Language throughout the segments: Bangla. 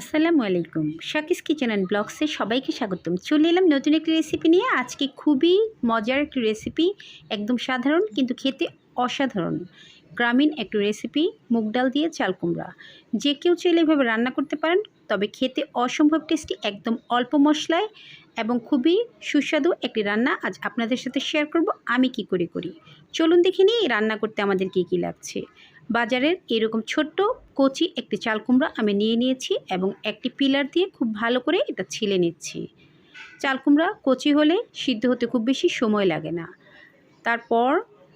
আসসালামু আলাইকুম। শাকিস কিচেন অ্যান্ড ব্লগসে সবাইকে স্বাগতম। চলে এলাম নতুন একটি রেসিপি নিয়ে। আজকে খুবই মজার একটি রেসিপি একদম সাধারণ কিন্তু খেতে অসাধারণ। গ্রামীণ একটি রেসিপি মুগ ডাল দিয়ে চাল কুমড়া। যে কেউ চাইলে এভাবে রান্না করতে পারেন, তবে খেতে অসম্ভব টেস্টি একদম অল্প মশলায় এবং খুবই সুস্বাদু একটি রান্না। আজ আপনাদের সাথে শেয়ার করব, আমি কি করে করি। চলুন দেখে নিই রান্না করতে আমাদের কী কী লাগছে। বাজারের এরকম ছোট্ট কচি একটি চাল কুমড়া আমি নিয়ে নিয়েছি এবং একটি পিলার দিয়ে খুব ভালো করে এটা ছিলে নিচ্ছি। চাল কুমড়া কচি হলে সিদ্ধ হতে খুব বেশি সময় লাগে না। তারপর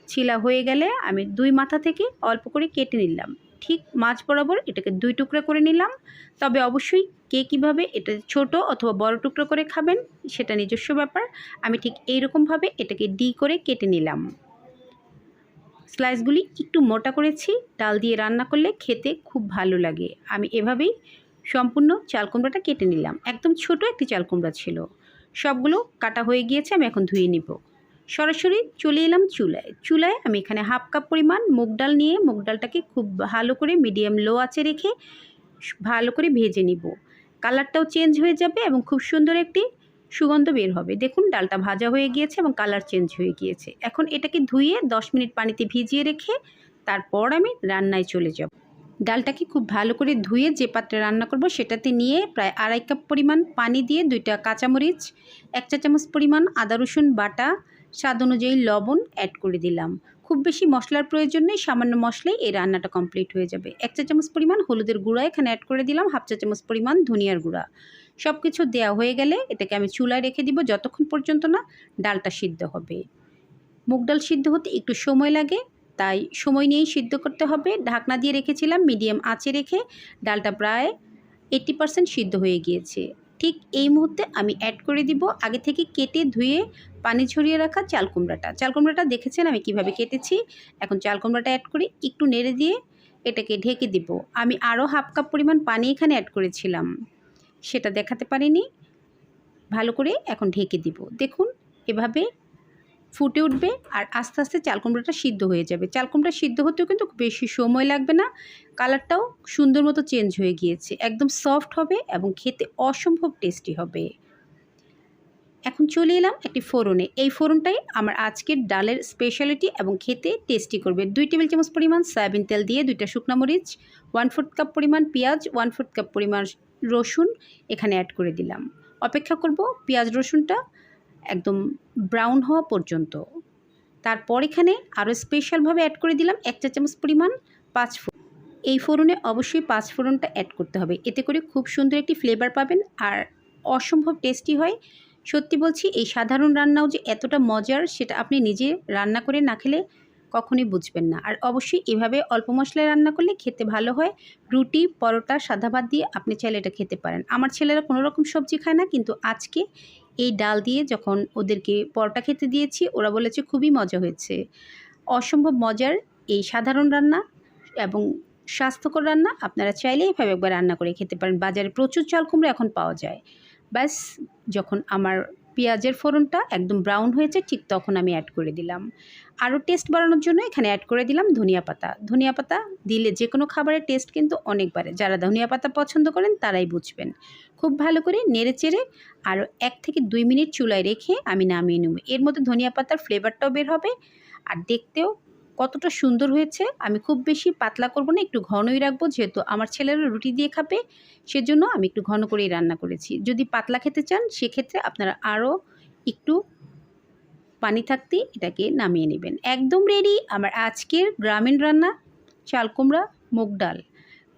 ছিলা হয়ে গেলে আমি দুই মাথা থেকে অল্প করে কেটে নিলাম। ঠিক মাছ বরাবর এটাকে দুই টুকরা করে নিলাম। তবে অবশ্যই কে কীভাবে এটা ছোট অথবা বড় টুকরো করে খাবেন সেটা নিজস্ব ব্যাপার। আমি ঠিক এইরকমভাবে এটাকে ডি করে কেটে নিলাম। স্লাইসগুলি একটু মোটা করেছি, ডাল দিয়ে রান্না করলে খেতে খুব ভালো লাগে। আমি এভাবেই সম্পূর্ণ চাল কুমড়াটা কেটে নিলাম। একদম ছোট একটি চাল কুমড়া ছিল। সবগুলো কাটা হয়ে গিয়েছে, আমি এখন ধুয়ে নিব। সরাসরি চলে এলাম চুলায়। চুলায় আমি এখানে হাফ কাপ পরিমাণ মুগ ডাল নিয়ে মুগ ডালটাকে খুব ভালো করে মিডিয়াম লো আঁচে রেখে ভালো করে ভেজে নিব। কালারটাও চেঞ্জ হয়ে যাবে এবং খুব সুন্দর একটি সুগন্ধ বের হবে। দেখুন, ডালটা ভাজা হয়ে গিয়েছে এবং কালার চেঞ্জ হয়ে গিয়েছে। এখন এটাকে ধুয়ে 10 মিনিট পানিতে ভিজিয়ে রেখে তারপর আমি রান্নায় চলে যাব। ডালটাকে খুব ভালো করে ধুয়ে যে পাত্রে রান্না করব সেটাতে নিয়ে প্রায় আড়াই কাপ পরিমাণ পানি দিয়ে দুইটা কাঁচামরিচ, এক চা চামচ পরিমাণ আদা রসুন বাটা, স্বাদ অনুযায়ী লবণ অ্যাড করে দিলাম। খুব বেশি মশলার প্রয়োজন নেই, সামান্য মশলাই এই রান্নাটা কমপ্লিট হয়ে যাবে। এক চা চামচ পরিমাণ হলুদের গুঁড়া এখানে অ্যাড করে দিলাম, হাফ চা চামচ পরিমাণ ধনিয়ার গুঁড়া। সব কিছু দেওয়া হয়ে গেলে এটাকে আমি চুলায় রেখে দিব, যতক্ষণ পর্যন্ত না ডালটা সিদ্ধ হবে। মুগ ডাল সিদ্ধ হতে একটু সময় লাগে, তাই সময় নিয়েই সিদ্ধ করতে হবে। ঢাকনা দিয়ে রেখেছিলাম, মিডিয়াম আঁচে রেখে ডালটা প্রায় এইট্টি পারসেন্ট সিদ্ধ হয়ে গিয়েছে। ঠিক এই মুহূর্তে আমি অ্যাড করে দিব, আগে থেকে কেটে ধুয়ে পানি ছড়িয়ে রাখা চাল কুমড়াটা। চাল কুমড়াটা দেখেছেন আমি কীভাবে কেটেছি? এখন চাল কুমড়াটা অ্যাড করে একটু নেড়ে দিয়ে এটাকে ঢেকে দিব। আমি আরও হাফ কাপ পরিমাণ পানি এখানে অ্যাড করেছিলাম। সেটা দেখাতে পারিনি। ভালো করে এখন ঢেকে দিব। দেখুন, এভাবে ফুটে উঠবে আর আস্তে আস্তে চাল কুমড়োটা সিদ্ধ হয়ে যাবে। চাল কুমড়া সিদ্ধ হতেও কিন্তু বেশি সময় লাগবে না। কালারটাও সুন্দর মতো চেঞ্জ হয়ে গিয়েছে। একদম সফট হবে এবং খেতে অসম্ভব টেস্টি হবে। এখন চলে এলাম একটি ফোড়নে। এই ফোড়নটাই আমার আজকের ডালের স্পেশালিটি এবং খেতে টেস্টি করবে। দুই টেবিল চামচ পরিমাণ সয়াবিন তেল দিয়ে দুইটা শুকনো মরিচ ওয়ান ফোর্থ কাপ পরিমাণ পেঁয়াজ ওয়ান ফোর্থ কাপ পরিমাণ রসুন এখানে অ্যাড করে দিলাম। অপেক্ষা করব পেঁয়াজ রসুনটা একদম ব্রাউন হওয়া পর্যন্ত। তারপর এখানে আরও স্পেশালভাবে অ্যাড করে দিলাম এক চা চামচ পরিমাণ পাঁচ ফোড়ন। এই ফোড়নে অবশ্যই পাঁচ ফোড়নটা অ্যাড করতে হবে। এতে করে খুব সুন্দর একটি ফ্লেভার পাবেন আর অসম্ভব টেস্টি হয়। সত্যি বলছি, এই সাধারণ রান্নাও যে এতটা মজার সেটা আপনি নিজে রান্না করে না খেলে কখনোই বুঝবেন না। আর অবশ্যই এভাবে অল্প মশলায় রান্না করলে খেতে ভালো হয়। রুটি, পরোটা, সাদা ভাত দিয়ে আপনি চাইলে এটা খেতে পারেন। আমার ছেলেরা কোনো রকম সবজি খায় না, কিন্তু আজকে এই ডাল দিয়ে যখন ওদেরকে পরোটা খেতে দিয়েছি, ওরা বলেছে খুবই মজা হয়েছে। অসম্ভব মজার এই সাধারণ রান্না এবং স্বাস্থ্যকর রান্না। আপনারা চাইলে এভাবে একবার রান্না করে খেতে পারেন। বাজারে প্রচুর চাল কুমড়ো এখন পাওয়া যায়। ব্যাস, যখন আমার পেঁয়াজের ফোড়নটা একদম ব্রাউন হয়েছে, ঠিক তখন আমি অ্যাড করে দিলাম। আরও টেস্ট বাড়ানোর জন্য এখানে অ্যাড করে দিলাম ধনিয়া পাতা। ধনিয়া পাতা দিলে যে কোনো খাবারের টেস্ট কিন্তু অনেক বাড়ে। যারা ধনিয়া পাতা পছন্দ করেন তারাই বুঝবেন। খুব ভালো করে নেড়ে চেড়ে আরও এক থেকে দুই মিনিট চুলায় রেখে আমি নামিয়ে নেব। এর মধ্যে ধনিয়া পাতার ফ্লেভারটাও বের হবে। আর দেখতেও কতটা সুন্দর হয়েছে, আমি খুব বেশি পাতলা করব না, একটু ঘনই রাখব, যেহেতু আমার ছেলেরা রুটি দিয়ে খাবে, সেজন্য আমি একটু ঘন করেই রান্না করেছি। যদি পাতলা খেতে চান, সেক্ষেত্রে আপনারা আরও একটু পানি থাকতে এটাকে নামিয়ে নেবেন। একদম রেডি আমার আজকের গ্রামীণ রান্না চাল কুমড়া মুগ ডাল।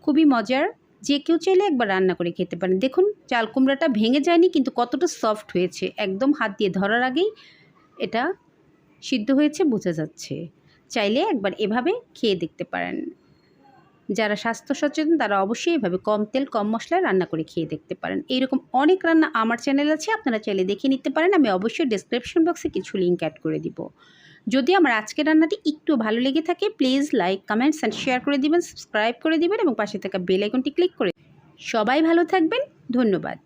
খুবই মজার, যে কেউ চাইলে একবার রান্না করে খেতে পারেন। দেখুন চাল কুমড়াটা ভেঙে যায়নি, কিন্তু কতটা সফট হয়েছে। একদম হাত দিয়ে ধরার আগেই এটা সিদ্ধ হয়েছে, বোঝা যাচ্ছে। চাইলে একবার এভাবে খেয়ে দেখতে পারেন। যারা স্বাস্থ্য সচেতন, তারা অবশ্যই এভাবে কম তেল, কম মশলায় রান্না করে খেয়ে দেখতে পারেন। এইরকম অনেক রান্না আমার চ্যানেল আছে, আপনারা চাইলে দেখে নিতে পারেন। আমি অবশ্যই ডিসক্রিপশন বক্সে কিছু লিঙ্ক অ্যাড করে দিব। যদি আমার আজকের রান্নাটি একটু ভালো লেগে থাকে please like comments and share করে দিবেন সাবস্ক্রাইব করে দিবেন এবং পাশে থাকা বেল আইকনটি ক্লিক করে সবাই ভালো থাকবেন। ধন্যবাদ।